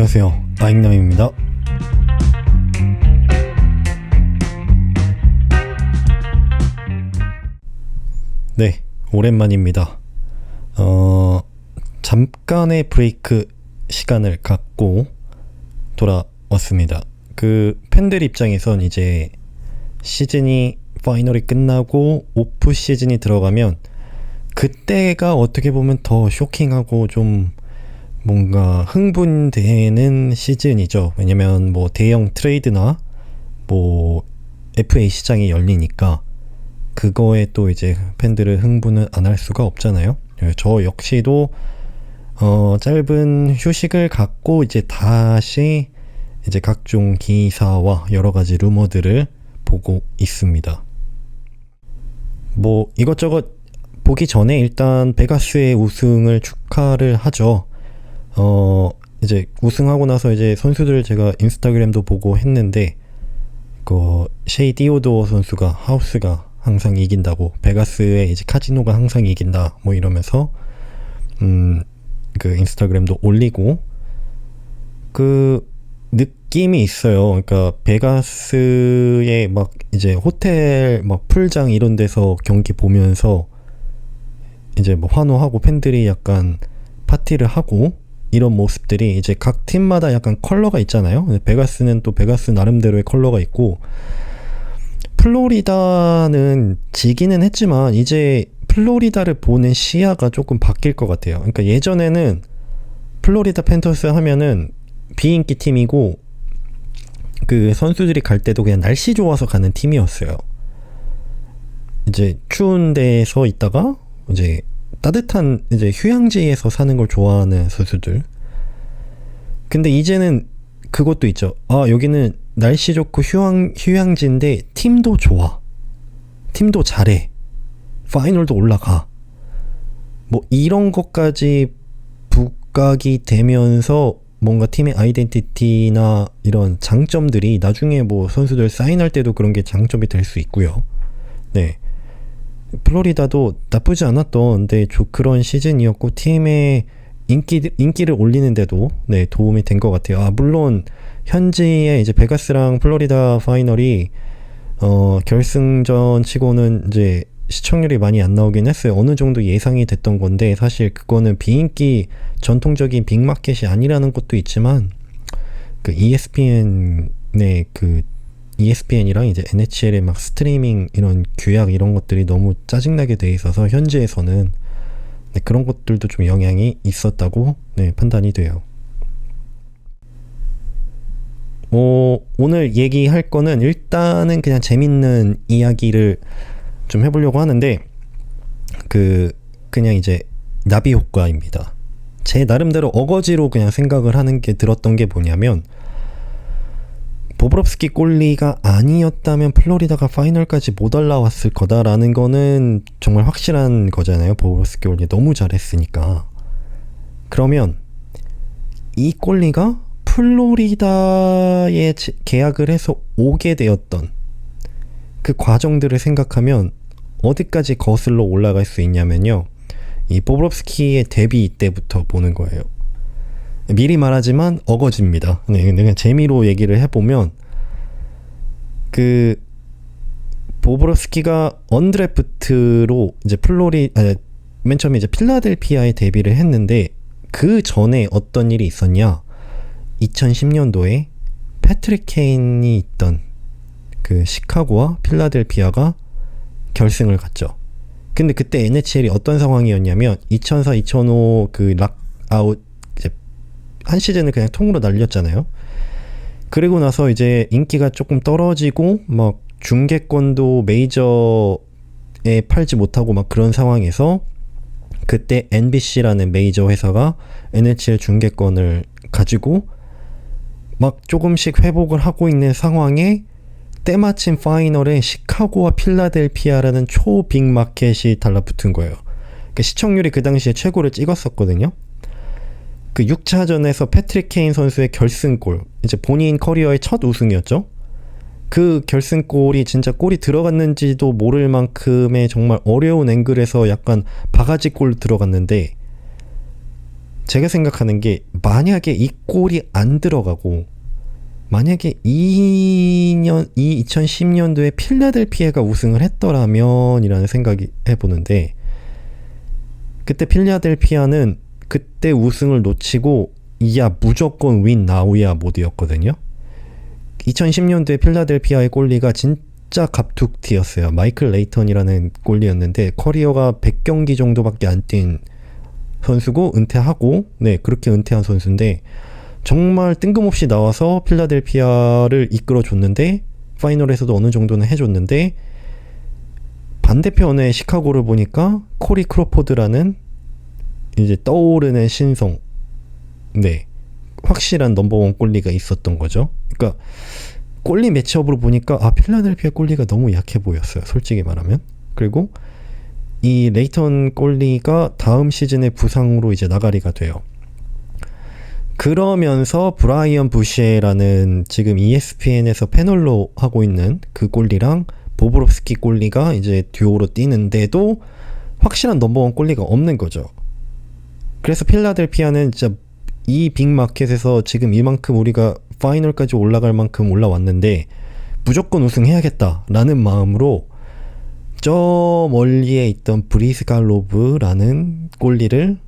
안녕하세요. 아잉남입니다. 네, 오랜만입니다. 어, 잠깐의 브레이크 시간을 갖고 돌아왔습니다. 그 팬들 입장에선 이제 시즌이 파이널이 끝나고 오프 시즌이 들어가면 그때가 어떻게 보면 더 쇼킹하고 좀 뭔가 흥분되는 시즌이죠. 왜냐면 뭐 대형 트레이드나 뭐 FA 시장이 열리니까 그거에 또 이제 팬들을 흥분을 안 할 수가 없잖아요. 저 역시도 어 짧은 휴식을 갖고 이제 다시 이제 각종 기사와 여러 가지 루머들을 보고 있습니다. 뭐 이것저것 보기 전에 일단 베가스의 우승을 축하를 하죠. 어 이제 우승하고 나서 이제 선수들 제가 인스타그램도 보고 했는데 그 셰이 디오도 선수가 하우스가 항상 이긴다고 베가스의 이제 카지노가 항상 이긴다 뭐 이러면서 음 그 인스타그램도 올리고 그 느낌이 있어요. 그러니까 베가스의 막 이제 호텔 막 풀장 이런 데서 경기 보면서 이제 뭐 환호하고 팬들이 약간 파티를 하고 이런 모습들이 이제 각 팀마다 약간 컬러가 있잖아요. 베가스는 또 베가스 나름대로의 컬러가 있고 플로리다는 지기는 했지만 이제 플로리다를 보는 시야가 조금 바뀔 것 같아요. 그러니까 예전에는 플로리다 팬터스 하면은 비인기 팀이고 그 선수들이 갈 때도 그냥 날씨 좋아서 가는 팀이었어요. 이제 추운 데서 있다가 이제 따뜻한 이제 휴양지에서 사는 걸 좋아하는 선수들. 근데 이제는 그것도 있죠. 아, 여기는 날씨 좋고 휴양, 휴양지인데 팀도 좋아. 팀도 잘해. 파이널도 올라가. 뭐 이런 것까지 부각이 되면서 뭔가 팀의 아이덴티티나 이런 장점들이 나중에 뭐 선수들 사인할 때도 그런 게 장점이 될 수 있고요. 네. 플로리다도 나쁘지 않았던 데 네, 그런 시즌이었고 팀의 인기 인기를 올리는데도 네 도움이 된 것 같아요. 아 물론 현지의 이제 베가스랑 플로리다 파이널이 어 결승전 치고는 이제 시청률이 많이 안 나오긴 했어요. 어느 정도 예상이 됐던 건데 사실 그거는 비인기 전통적인 빅마켓이 아니라는 것도 있지만 그 ESPN의 그 ESPN이랑 이제 NHL의 막 스트리밍 이런 규약 이런 것들이 너무 짜증나게 돼 있어서 현지에서는 네, 그런 것들도 좀 영향이 있었다고 네, 판단이 돼요. 어, 오늘 얘기할 거는 일단은 그냥 재밌는 이야기를 좀 해보려고 하는데 그 그냥 이제 나비 효과입니다. 제 나름대로 어거지로 그냥 생각을 하는 게 들었던 게 뭐냐면 보브롭스키 꼴리가 아니었다면 플로리다가 파이널까지 못 올라왔을 거다라는 거는 정말 확실한 거잖아요. 보브롭스키 꼴리 너무 잘했으니까. 그러면 이 꼴리가 플로리다에 계약을 해서 오게 되었던 그 과정들을 생각하면 어디까지 거슬러 올라갈 수 있냐면요. 이 보브롭스키의 데뷔 때부터 보는 거예요. 미리 말하지만 어거지입니다. 네, 그냥 재미로 얘기를 해보면 그 보브롭스키가 언드래프트로 이제 플로리 아니, 맨 처음에 이제 필라델피아에 데뷔를 했는데 그 전에 어떤 일이 있었냐? 2010년도에 패트릭 케인이 있던 그 시카고와 필라델피아가 결승을 갔죠. 근데 그때 NHL이 어떤 상황이었냐면 2004, 2005 그 락아웃 한 시즌을 그냥 통으로 날렸잖아요. 그리고 나서 이제 인기가 조금 떨어지고 막 중계권도 메이저에 팔지 못하고 막 그런 상황에서 그때 NBC라는 메이저 회사가 NHL 중계권을 가지고 막 조금씩 회복을 하고 있는 상황에 때마침 파이널에 시카고와 필라델피아라는 초 빅마켓이 달라붙은 거예요. 그 시청률이 그 당시에 최고를 찍었었거든요. 그 6차전에서 패트릭 케인 선수의 결승골, 이제 본인 커리어의 첫 우승이었죠. 그 결승골이 진짜 골이 들어갔는지도 모를 만큼의 정말 어려운 앵글에서 약간 바가지 골 들어갔는데 제가 생각하는 게 만약에 이 골이 안 들어가고 만약에 2년 이 2010년도에 필라델피아가 우승을 했더라면이라는 생각이 해보는데 그때 필라델피아는 그때 우승을 놓치고 이야 무조건 윈 나우야 모드였거든요. 2010년도에 필라델피아의 골리가 진짜 갑툭튀였어요. 마이클 레이턴이라는 골리였는데 커리어가 100경기 정도밖에 안 뛴 선수고 은퇴하고 네 그렇게 은퇴한 선수인데 정말 뜬금없이 나와서 필라델피아를 이끌어 줬는데 파이널에서도 어느 정도는 해줬는데 반대편의 시카고를 보니까 코리 크로포드라는 이제 떠오르는 신성 네 확실한 넘버원 골리가 있었던 거죠. 그러니까 골리 매치업으로 보니까 아 필라델피아 골리가 너무 약해 보였어요. 솔직히 말하면 그리고 이 레이턴 골리가 다음 시즌에 부상으로 이제 나가리가 돼요. 그러면서 브라이언 부시에라는 지금 ESPN에서 패널로 하고 있는 그 골리랑 보브롭스키 골리가 이제 듀오로 뛰는데도 확실한 넘버원 골리가 없는 거죠. 그래서 필라델피아는 진짜 이 빅마켓에서 지금 이만큼 우리가 파이널까지 올라갈 만큼 올라왔는데 무조건 우승해야겠다라는 마음으로 저 멀리에 있던 브리스 갈로브라는 골리를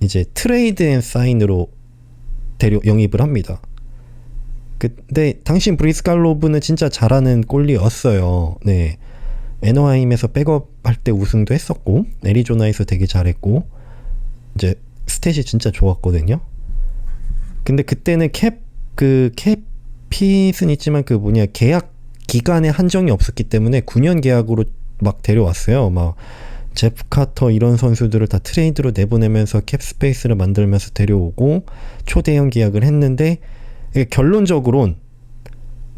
이제 트레이드 앤 사인으로 데려 영입을 합니다. 근데 당시 브리스 갈로브는 진짜 잘하는 골리였어요. 네. 에너하임에서 백업 할 때 우승도 했었고 애리조나에서 되게 잘했고 이제 스탯이 진짜 좋았거든요. 근데 그때는 캡 그 캡핏은 있지만 그 뭐냐 계약 기간에 한정이 없었기 때문에 9년 계약으로 막 데려왔어요. 막 제프 카터 이런 선수들을 다 트레이드로 내보내면서 캡 스페이스를 만들면서 데려오고 초대형 계약을 했는데 결론적으론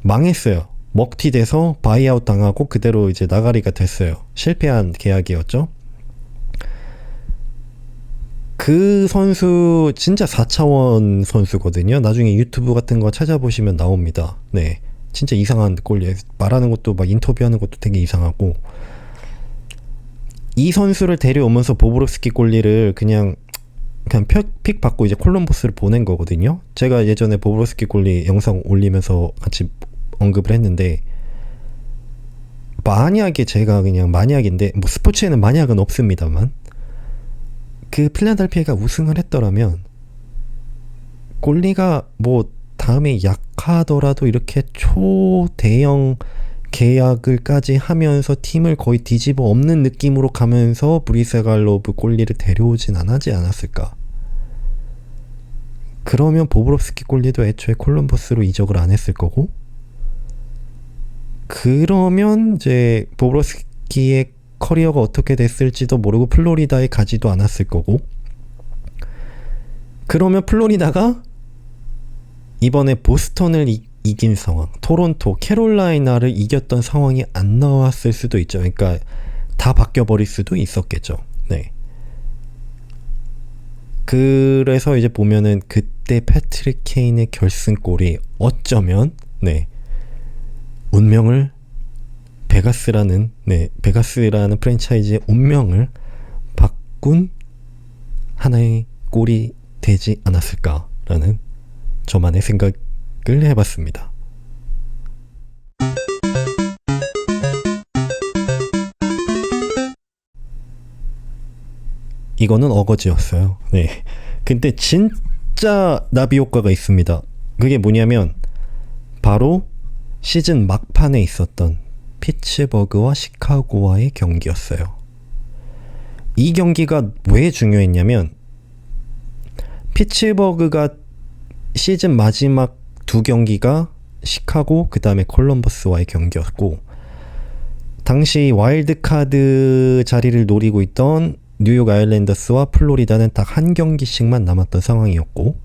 망했어요. 먹튀 돼서 바이아웃 당하고 그대로 이제 나가리가 됐어요. 실패한 계약이었죠. 그 선수 진짜 4차원 선수거든요. 나중에 유튜브 같은 거 찾아보시면 나옵니다. 네. 진짜 이상한 꼴이에요. 말하는 것도 막 인터뷰하는 것도 되게 이상하고 이 선수를 데려오면서 보브로스키 골리를 그냥 그냥 픽 받고 이제 콜럼버스를 보낸 거거든요. 제가 예전에 보브로스키 골리 영상 올리면서 같이 언급을 했는데 만약에 제가 그냥 만약인데 뭐 스포츠에는 만약은 없습니다만 그 필라델피아가 우승을 했더라면 골리가 뭐 다음에 약하더라도 이렇게 초대형 계약을까지 하면서 팀을 거의 뒤집어 엎는 느낌으로 가면서 브리스 갈로브 골리를 데려오진 않았지 않았을까. 그러면 보브롭스키 골리도 애초에 콜럼버스로 이적을 안 했을 거고 그러면 이제 보브롭스키의 커리어가 어떻게 됐을지도 모르고 플로리다에 가지도 않았을 거고 그러면 플로리다가 이번에 보스턴을 이, 이긴 상황, 토론토, 캐롤라이나를 이겼던 상황이 안 나왔을 수도 있죠. 그러니까 다 바뀌어 버릴 수도 있었겠죠. 네. 그래서 이제 보면은 그때 패트릭 케인의 결승골이 어쩌면 네 운명을 베가스라는 네 베가스라는 프랜차이즈의 운명을 바꾼 하나의 골이 되지 않았을까라는 저만의 생각을 해봤습니다. 이거는 어거지였어요. 네. 근데 진짜 나비 효과가 있습니다. 그게 뭐냐면 바로 시즌 막판에 있었던 피츠버그와 시카고와의 경기였어요. 이 경기가 왜 중요했냐면 피츠버그가 시즌 마지막 두 경기가 시카고 그 다음에 콜럼버스와의 경기였고 당시 와일드카드 자리를 노리고 있던 뉴욕 아일랜더스와 플로리다는 딱 한 경기씩만 남았던 상황이었고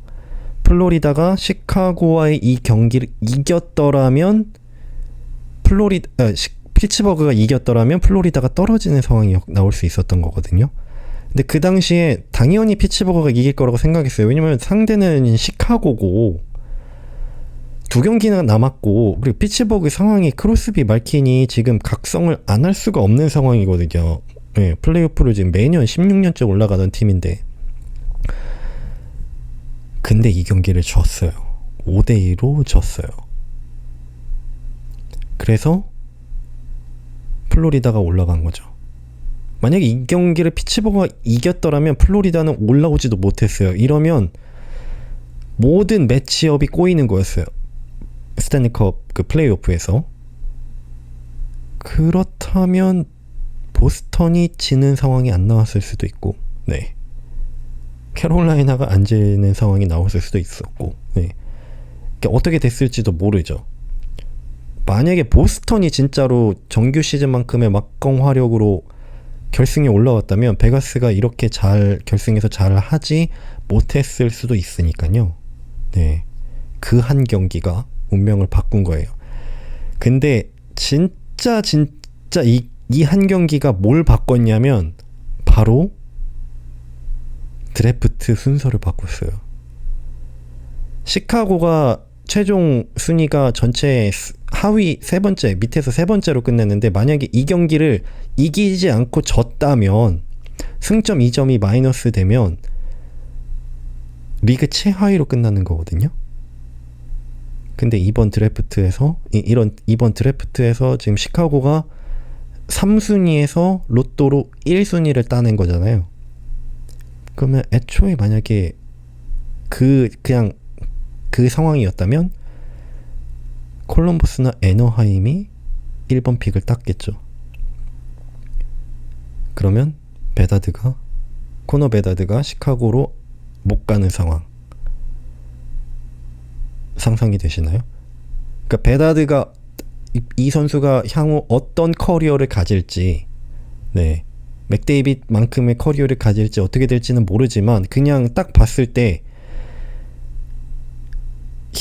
플로리다가 시카고와의 이 경기를 이겼더라면 플로리 아, 시, 피츠버그가 이겼더라면 플로리다가 떨어지는 상황이 나올 수 있었던 거거든요. 근데 그 당시에 당연히 피츠버그가 이길 거라고 생각했어요. 왜냐면 상대는 시카고고 두 경기나 남았고 그리고 피츠버그 상황이 크로스비 말킨이 지금 각성을 안 할 수가 없는 상황이거든요. 네, 플레이오프를 지금 매년 16년째 올라가던 팀인데 근데 이 경기를 졌어요. 5대 2로 졌어요. 그래서 플로리다가 올라간 거죠. 만약에 이 경기를 피츠버가 이겼더라면 플로리다는 올라오지도 못했어요. 이러면 모든 매치업이 꼬이는 거였어요. 스탠리컵 그 플레이오프에서. 그렇다면 보스턴이 지는 상황이 안 나왔을 수도 있고, 네. 캐롤라이나가 안 지는 상황이 나왔을 수도 있었고, 네. 그러니까 어떻게 됐을지도 모르죠. 만약에 보스턴이 진짜로 정규 시즌만큼의 막강 화력으로 결승에 올라왔다면 베가스가 이렇게 잘 결승에서 잘 하지 못했을 수도 있으니까요. 네. 그 한 경기가 운명을 바꾼 거예요. 근데 진짜 진짜 이 이 한 경기가 뭘 바꿨냐면 바로 드래프트 순서를 바꿨어요. 시카고가 최종 순위가 전체 하위 세 번째, 밑에서 세 번째로 끝냈는데 만약에 이 경기를 이기지 않고 졌다면 승점 2점이 마이너스 되면 리그 최하위로 끝나는 거거든요. 근데 이번 드래프트에서 이, 이런 이번 드래프트에서 지금 시카고가 3순위에서 로또로 1순위를 따낸 거잖아요. 그러면 애초에 만약에 그 그냥 그 상황이었다면 콜럼버스나 에너하임이 1번 픽을 땄겠죠. 그러면 베다드가 코너 베다드가 시카고로 못 가는 상황 상상이 되시나요? 그러니까 베다드가 이, 이 선수가 향후 어떤 커리어를 가질지 네 맥데이빗만큼의 커리어를 가질지 어떻게 될지는 모르지만 그냥 딱 봤을 때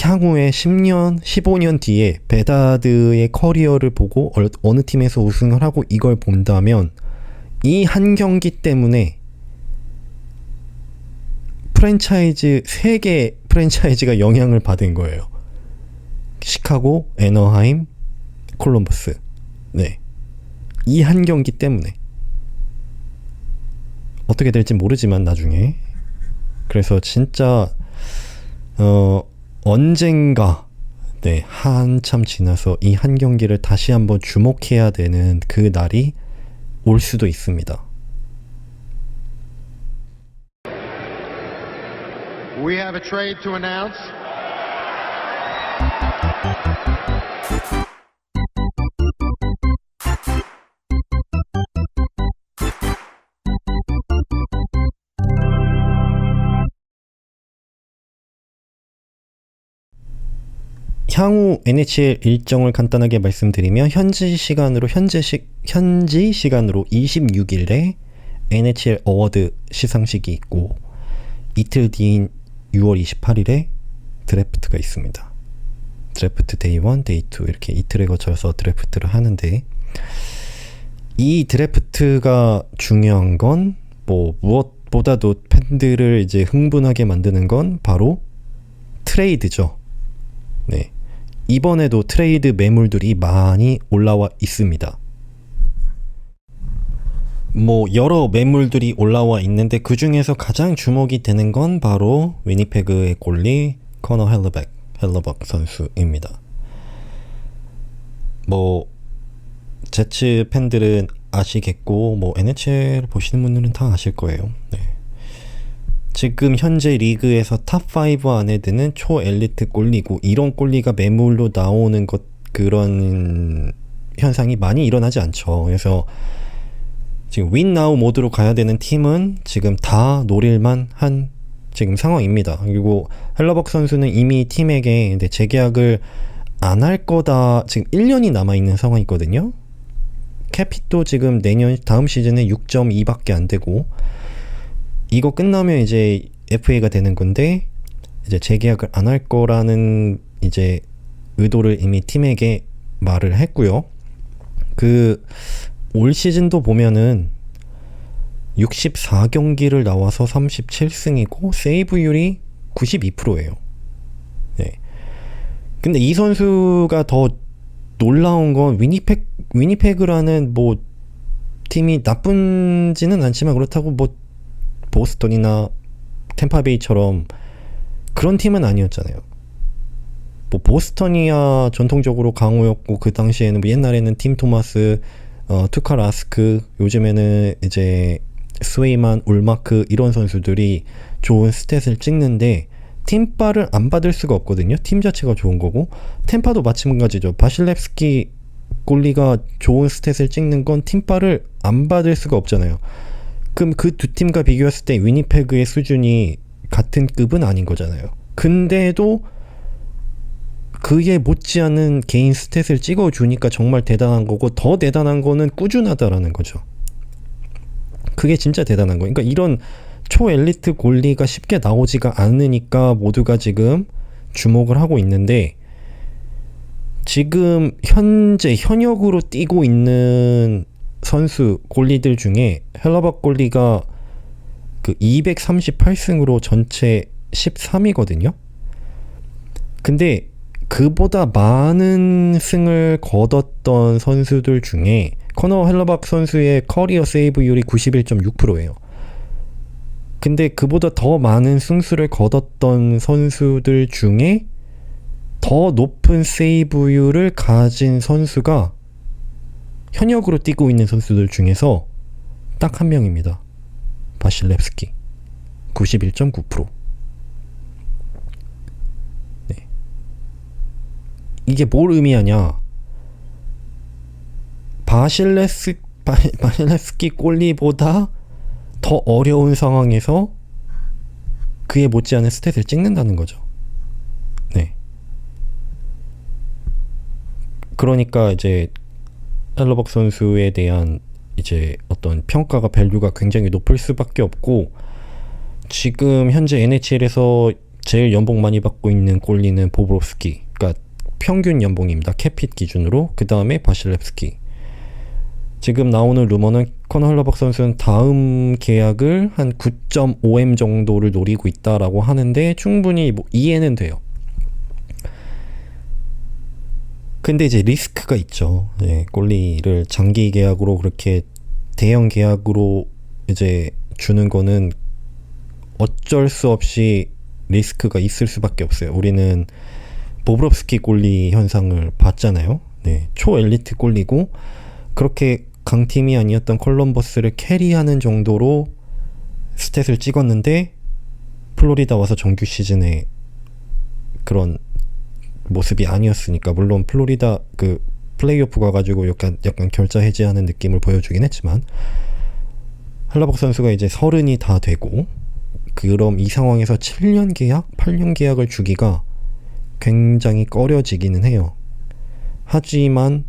향후에 10년, 15년 뒤에 베다드의 커리어를 보고 어- 어느 팀에서 우승을 하고 이걸 본다면 이 한 경기 때문에 프랜차이즈 세개 프랜차이즈가 영향을 받은 거예요. 시카고, 애너하임, 콜럼버스. 네. 이 한 경기 때문에 어떻게 될지 모르지만 나중에 그래서 진짜 어 언젠가 네 한참 지나서 이 한 경기를 다시 한번 주목해야 되는 그 날이 올 수도 있습니다. We have a trade to announce. 향후 NHL 일정을 간단하게 말씀드리면 현지 시간으로 현재 시 현지 시간으로 26일에 NHL 어워드 시상식이 있고 이틀 뒤인 6월 28일에 드래프트가 있습니다. 드래프트 데이 1, 데이 2 이렇게 이틀에 거쳐서 드래프트를 하는데 이 드래프트가 중요한 건 뭐 무엇보다도 팬들을 이제 흥분하게 만드는 건 바로 트레이드죠. 네. 이번에도 트레이드 매물들이 많이 올라와 있습니다. 뭐 여러 매물들이 올라와 있는데 그 중에서 가장 주목이 되는 건 바로 위니페그의 골리 커너 헬러백 헬러벅 선수입니다. 뭐 제츠 팬들은 아시겠고 뭐 NHL 보시는 분들은 다 아실 거예요. 네. 지금 현재 리그에서 탑5 안에 드는 초엘리트 골리고 이런 골리가 매물로 나오는 것 그런 현상이 많이 일어나지 않죠. 그래서 지금 윈나우 모드로 가야 되는 팀은 지금 다 노릴만 한 지금 상황입니다. 그리고 헬러벅 선수는 이미 팀에게 재계약을 안 할 거다 지금 1년이 남아 있는 상황이거든요. 캐핏도 지금 내년 다음 시즌에 6.2밖에 안 되고 이거 끝나면 이제 FA가 되는 건데 이제 재계약을 안 할 거라는 이제 의도를 이미 팀에게 말을 했고요. 그 올 시즌도 보면은 64경기를 나와서 37승이고 세이브율이 92%예요. 네. 근데 이 선수가 더 놀라운 건 위니펙 위니페그라는 뭐 팀이 나쁜지는 않지만 그렇다고 뭐 보스턴이나 템파베이처럼 그런 팀은 아니었잖아요. 뭐 보스턴이야 전통적으로 강호였고 그 당시에는 뭐 옛날에는 팀 토마스, 어, 투카 라스크, 요즘에는 이제 스웨이만, 울마크 이런 선수들이 좋은 스탯을 찍는데 팀바를 안 받을 수가 없거든요. 팀 자체가 좋은 거고 템파도 마찬가지죠. 바실렙스키 골리가 좋은 스탯을 찍는 건 팀바를 안 받을 수가 없잖아요. 그럼 그 두 팀과 비교했을 때 위니페그의 수준이 같은 급은 아닌 거잖아요. 근데도 그에 못지않은 개인 스탯을 찍어주니까 정말 대단한 거고 더 대단한 거는 꾸준하다라는 거죠. 그게 진짜 대단한 거예요. 그러니까 이런 초엘리트 골리가 쉽게 나오지가 않으니까 모두가 지금 주목을 하고 있는데 지금 현재 현역으로 뛰고 있는 선수 골리들 중에 헬라박 골리가 그 238승으로 전체 13위거든요. 근데 그보다 많은 승을 거뒀던 선수들 중에 커너 헬러박 선수의 커리어 세이브율이 91.6%예요. 근데 그보다 더 많은 승수를 거뒀던 선수들 중에 더 높은 세이브율을 가진 선수가 현역으로 뛰고 있는 선수들 중에서 딱 한 명입니다. 바실렙스키 91.9%. 네. 이게 뭘 의미하냐? 바실레스 바, 바실레스키 골리보다 더 어려운 상황에서 그에 못지않은 스탯을 찍는다는 거죠. 네. 그러니까 이제 헬러벅 선수에 대한 이제 어떤 평가가 밸류가 굉장히 높을 수밖에 없고 지금 현재 NHL에서 제일 연봉 많이 받고 있는 골리는 보브롭스키 그러니까 평균 연봉입니다. 캡핏 기준으로. 그 다음에 바실렙스키. 지금 나오는 루머는 커너 헬러벅 선수는 다음 계약을 한 9.5M 정도를 노리고 있다라고 하는데 충분히 뭐 이해는 돼요 근데 이제 리스크가 있죠. 예, 골리를 장기 계약으로 그렇게 대형 계약으로 이제 주는 거는 어쩔 수 없이 리스크가 있을 수밖에 없어요. 우리는 보브롭스키 골리 현상을 봤잖아요. 네, 초엘리트 골리고 그렇게 강팀이 아니었던 콜럼버스를 캐리하는 정도로 스탯을 찍었는데 플로리다 와서 정규 시즌에 그런 모습이 아니었으니까 물론 플로리다 그 플레이오프 가가지고 약간 약간 결자 해지하는 느낌을 보여주긴 했지만 할라복 선수가 이제 서른이 다 되고 그럼 이 상황에서 7년 계약, 8년 계약을 주기가 굉장히 꺼려지기는 해요. 하지만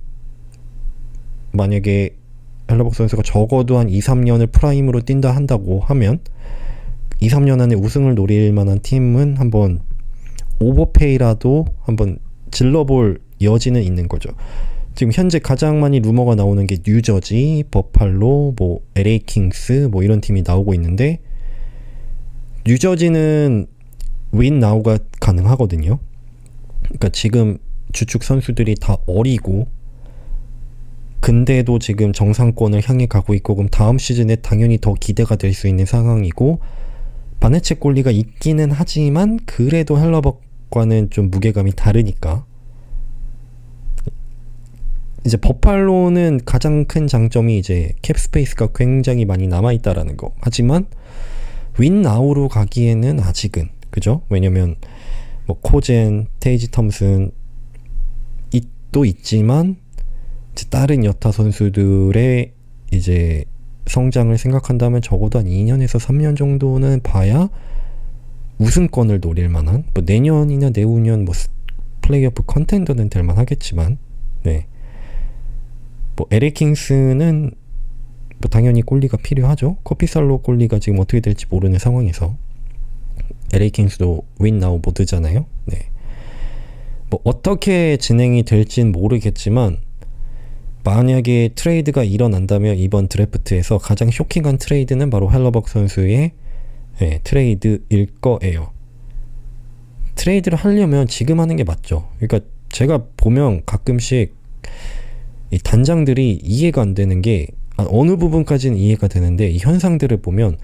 만약에 헬라복 선수가 적어도 한 2, 3년을 프라임으로 뛴다 한다고 하면 2, 3년 안에 우승을 노릴 만한 팀은 한번 오버페이라도 한번 질러볼 여지는 있는 거죠. 지금 현재 가장 많이 루머가 나오는 게 뉴저지, 버팔로, 뭐 LA 킹스 뭐 이런 팀이 나오고 있는데 뉴저지는 윈 나우가 가능하거든요. 그러니까 지금 주축 선수들이 다 어리고 근데도 지금 정상권을 향해 가고 있고 그럼 다음 시즌에 당연히 더 기대가 될 수 있는 상황이고 바네체 골리가 있기는 하지만 그래도 헬러벅 과는 좀 무게감이 다르니까 이제 버팔로는 가장 큰 장점이 이제 캡 스페이스가 굉장히 많이 남아 있다라는 거. 하지만 윈나우로 가기에는 아직은 그죠? 왜냐면 뭐 코젠, 테이지 텀슨 또 있지만 이제 다른 여타 선수들의 이제 성장을 생각한다면 적어도 한 2년에서 3년 정도는 봐야 우승권을 노릴 만한 뭐 내년이나 내후년 뭐 스- 플레이오프 컨텐더는 될 만하겠지만 네. 뭐 LA 킹스는 뭐 당연히 골리가 필요하죠. 커피살로 골리가 지금 어떻게 될지 모르는 상황에서 LA 킹스도 윈 나우 모드잖아요. 네. 뭐 어떻게 진행이 될진 모르겠지만 만약에 트레이드가 일어난다면 이번 드래프트에서 가장 쇼킹한 트레이드는 바로 헬러벅 선수의 예, 트레이드일 거예요. 트레이드를 하려면 지금 하는 게 맞죠. 그러니까 제가 보면 가끔씩 이 단장들이 이해가 안 되는 게 아, 어느 부분까지는 이해가 되는데 이 현상들을 보면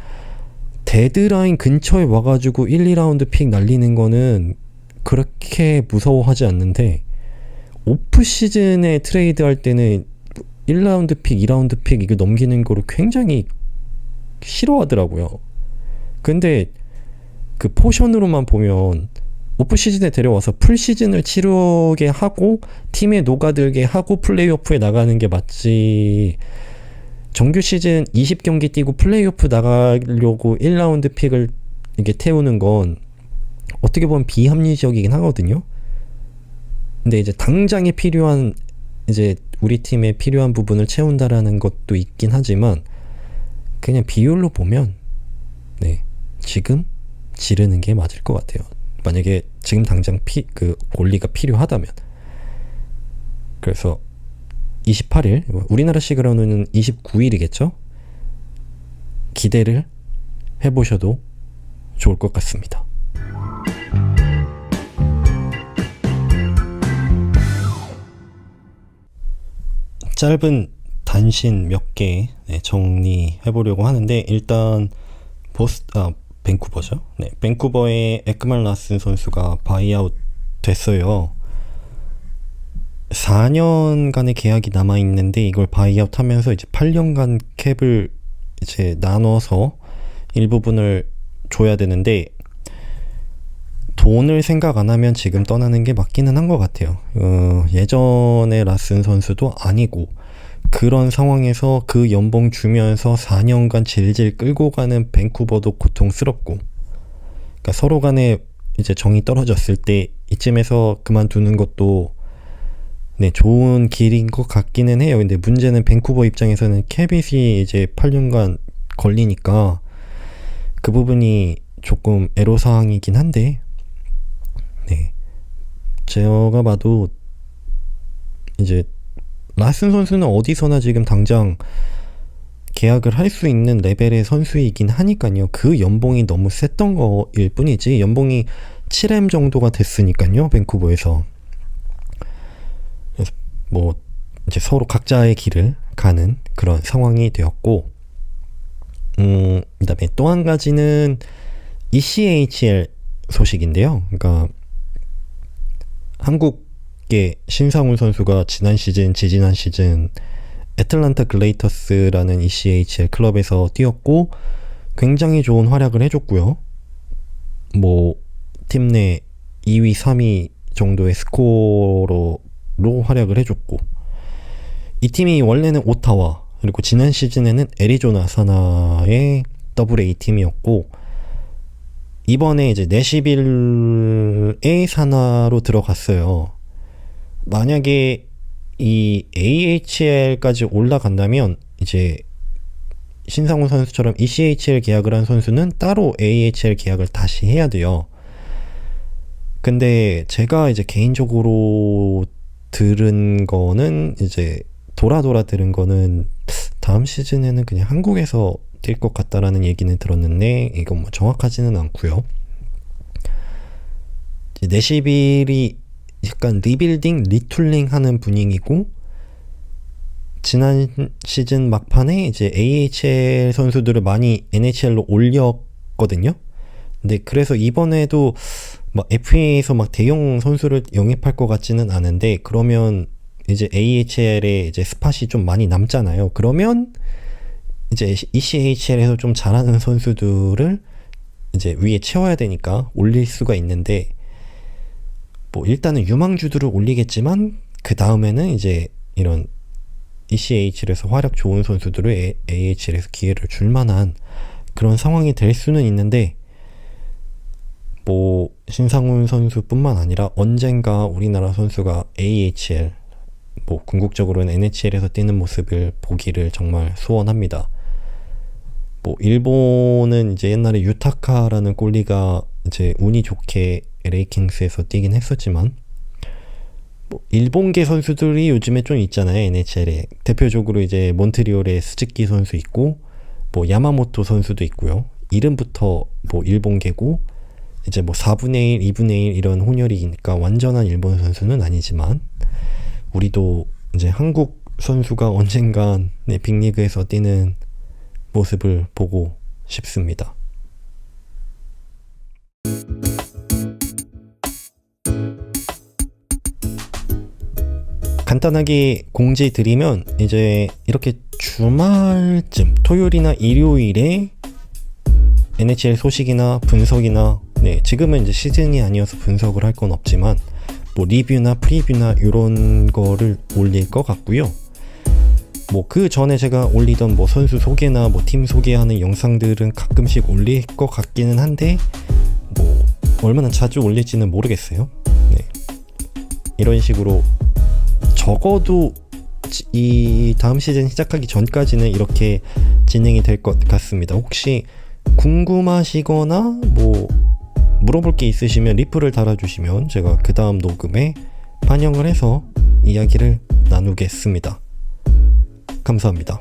데드라인 근처에 와가지고 1, 2라운드 픽 날리는 거는 그렇게 무서워하지 않는데 오프 시즌에 트레이드 할 때는 1라운드 픽, 2라운드 픽 이거 넘기는 거를 굉장히 싫어하더라고요. 근데 그 포션으로만 보면 오프 시즌에 데려와서 풀 시즌을 치르게 하고 팀에 녹아들게 하고 플레이오프에 나가는 게 맞지. 정규 시즌 20경기 뛰고 플레이오프 나가려고 1라운드 픽을 이게 태우는 건 어떻게 보면 비합리적이긴 하거든요. 근데 이제 당장에 필요한 이제 우리 팀에 필요한 부분을 채운다라는 것도 있긴 하지만 그냥 비율로 보면 네 지금 지르는 게 맞을 것 같아요. 만약에 지금 당장 피, 그 골리가 필요하다면 그래서 28일 우리나라 시간으로는 29일이겠죠? 기대를 해보셔도 좋을 것 같습니다. 짧은 단신 몇 개 정리해 보려고 하는데 일단 보스 아 밴쿠버죠. 네, 밴쿠버의 에크말 라슨 선수가 바이아웃 됐어요. 4년간의 계약이 남아 있는데 이걸 바이아웃 하면서 이제 8년간 캡을 이제 나눠서 일부분을 줘야 되는데 돈을 생각 안 하면 지금 떠나는 게 맞기는 한 것 같아요. 어, 예전에 라슨 선수도 아니고 그런 상황에서 그 연봉 주면서 4년간 질질 끌고 가는 밴쿠버도 고통스럽고 그러니까 서로 간에 이제 정이 떨어졌을 때 이쯤에서 그만두는 것도 네, 좋은 길인 것 같기는 해요. 근데 문제는 밴쿠버 입장에서는 캐빗이 이제 8년간 걸리니까 그 부분이 조금 애로사항이긴 한데 네. 제가 봐도 이제 라슨 선수는 어디서나 지금 당장 계약을 할 수 있는 레벨의 선수이긴 하니까요. 그 연봉이 너무 셌던 거일 뿐이지 연봉이 7M 정도가 됐으니까요. 밴쿠버에서 뭐 이제 서로 각자의 길을 가는 그런 상황이 되었고 음, 그다음에 또 한 가지는 ECHL 소식인데요. 그러니까 한국 의 신상훈 선수가 지난 시즌, 지지난 시즌 애틀란타 글레이터스라는 ECHL 클럽에서 뛰었고 굉장히 좋은 활약을 해줬고요. 뭐 팀 내 2위, 3위 정도의 스코어로 활약을 해줬고 이 팀이 원래는 오타와 그리고 지난 시즌에는 애리조나 사나의 더블 A 팀이었고 이번에 이제 내시빌의 산하로 들어갔어요. 만약에 이 AHL까지 올라간다면 이제 신상훈 선수처럼 ECHL 계약을 한 선수는 따로 AHL 계약을 다시 해야 돼요. 근데 제가 이제 개인적으로 들은 거는 이제 돌아 돌아 들은 거는 다음 시즌에는 그냥 한국에서 뛸 것 같다라는 얘기는 들었는데 이건 뭐 정확하지는 않고요. 내시빌이 약간 리빌딩, 리툴링 하는 분위기고 지난 시즌 막판에 이제 AHL 선수들을 많이 NHL로 올렸거든요. 근데 그래서 이번에도 막 FA에서 막 대형 선수를 영입할 것 같지는 않은데 그러면 이제 AHL에 이제 스팟이 좀 많이 남잖아요. 그러면 이제 ECHL에서 좀 잘하는 선수들을 이제 위에 채워야 되니까 올릴 수가 있는데 뭐 일단은 유망주들을 올리겠지만 그 다음에는 이제 이런 ECHL에서 활약 좋은 선수들을 AHL에서 기회를 줄 만한 그런 상황이 될 수는 있는데 뭐 신상훈 선수뿐만 아니라 언젠가 우리나라 선수가 AHL 뭐 궁극적으로는 NHL에서 뛰는 모습을 보기를 정말 소원합니다. 뭐 일본은 이제 옛날에 유타카라는 골리가 이제 운이 좋게 LA 킹스에서 뛰긴 했었지만 뭐 일본계 선수들이 요즘에 좀 있잖아요 NHL에 대표적으로 이제 몬트리올의 스즈키 선수 있고 뭐 야마모토 선수도 있고요 이름부터 뭐 일본계고 이제 뭐 4분의 1, 2분의 1 이런 혼혈이니까 완전한 일본 선수는 아니지만 우리도 이제 한국 선수가 언젠간 네, 빅리그에서 뛰는 모습을 보고 싶습니다. 간단하게 공지 드리면 이제 이렇게 주말쯤 토요일이나 일요일에 NHL 소식이나 분석이나 네 지금은 이제 시즌이 아니어서 분석을 할 건 없지만 뭐 리뷰나 프리뷰나 이런 거를 올릴 것 같고요. 뭐 그 전에 제가 올리던 뭐 선수 소개나 뭐 팀 소개하는 영상들은 가끔씩 올릴 것 같기는 한데 얼마나 자주 올릴지는 모르겠어요. 네. 이런 식으로 적어도 지- 이 다음 시즌 시작하기 전까지는 이렇게 진행이 될 것 같습니다. 혹시 궁금하시거나 뭐 물어볼 게 있으시면 리플을 달아주시면 제가 그 다음 녹음에 반영을 해서 이야기를 나누겠습니다. 감사합니다.